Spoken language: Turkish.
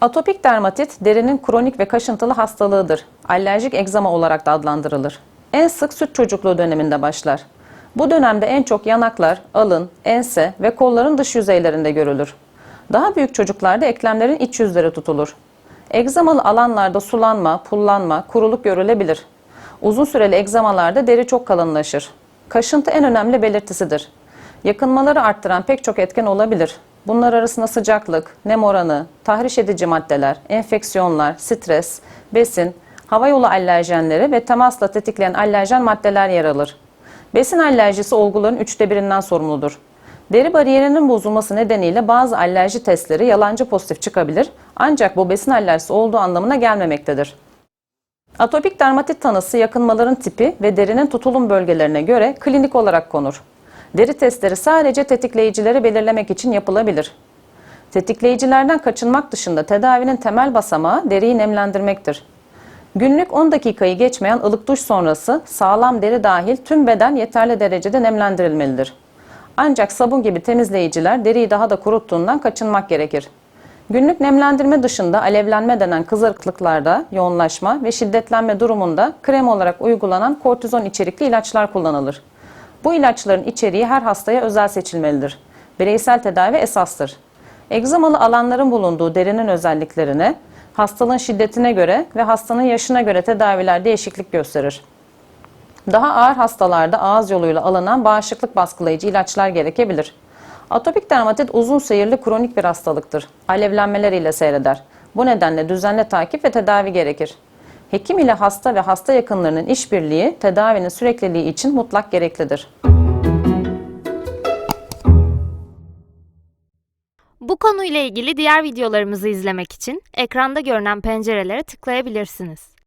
Atopik dermatit derinin kronik ve kaşıntılı hastalığıdır. Alerjik egzama olarak da adlandırılır. En sık süt çocukluğu döneminde başlar. Bu dönemde en çok yanaklar, alın, ense ve kolların dış yüzeylerinde görülür. Daha büyük çocuklarda eklemlerin iç yüzleri tutulur. Egzamalı alanlarda sulanma, pullanma, kuruluk görülebilir. Uzun süreli egzamalarda deri çok kalınlaşır. Kaşıntı en önemli belirtisidir. Yakınmaları arttıran pek çok etken olabilir. Bunlar arasında sıcaklık, nem oranı, tahriş edici maddeler, enfeksiyonlar, stres, besin, hava yolu alerjenleri ve temasla tetikleyen alerjen maddeler yer alır. Besin alerjisi olguların üçte birinden sorumludur. Deri bariyerinin bozulması nedeniyle bazı alerji testleri yalancı pozitif çıkabilir ancak bu besin alerjisi olduğu anlamına gelmemektedir. Atopik dermatit tanısı yakınmaların tipi ve derinin tutulum bölgelerine göre klinik olarak konur. Deri testleri sadece tetikleyicileri belirlemek için yapılabilir. Tetikleyicilerden kaçınmak dışında tedavinin temel basamağı deriyi nemlendirmektir. Günlük 10 dakikayı geçmeyen ılık duş sonrası sağlam deri dahil tüm beden yeterli derecede nemlendirilmelidir. Ancak sabun gibi temizleyiciler deriyi daha da kuruttuğundan kaçınmak gerekir. Günlük nemlendirme dışında alevlenme denen kızarıklıklarda yoğunlaşma ve şiddetlenme durumunda krem olarak uygulanan kortizon içerikli ilaçlar kullanılır. Bu ilaçların içeriği her hastaya özel seçilmelidir. Bireysel tedavi esastır. Egzamalı alanların bulunduğu derinin özelliklerine, hastalığın şiddetine göre ve hastanın yaşına göre tedaviler değişiklik gösterir. Daha ağır hastalarda ağız yoluyla alınan bağışıklık baskılayıcı ilaçlar gerekebilir. Atopik dermatit uzun seyirli kronik bir hastalıktır. Alevlenmeleriyle seyreder. Bu nedenle düzenli takip ve tedavi gerekir. Hekim ile hasta ve hasta yakınlarının işbirliği tedavinin sürekliliği için mutlak gereklidir. Bu konuyla ilgili diğer videolarımızı izlemek için ekranda görünen pencerelere tıklayabilirsiniz.